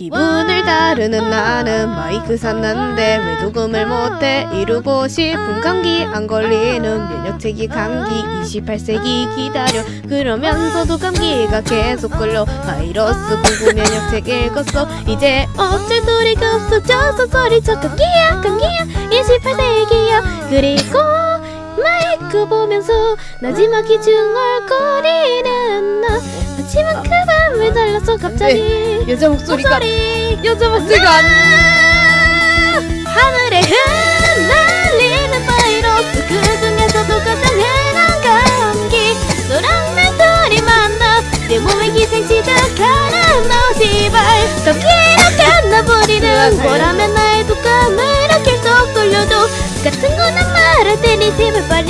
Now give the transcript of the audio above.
기분을 다루는 나는 마이크 샀는데 왜 녹음을 못해? 이루고 싶은 감기 안 걸리는 면역체계 감기 28세기 기다려. 그러면서도 감기가 계속 걸려 바이러스 공구 면역체계 읽었어. 이제 어쩔 도리가 없어져서 소리쳐. 감기야 감기야. 28세기야. 그리고 마이크 보면서 하지만 그 밤을 달라서 갑자기 여자 목소리가 목소리 여자 목소리가 안 하늘에 흩날리는 바이러스 그 중에서도 가장 흔한 감기. 너랑 난 둘이 만나 내 몸에 기생치득하는 너시발. 감기로 끝나버리는 거라면 나의 독감을 계속 돌려도 같은 거는 말할 테니 제발 빨리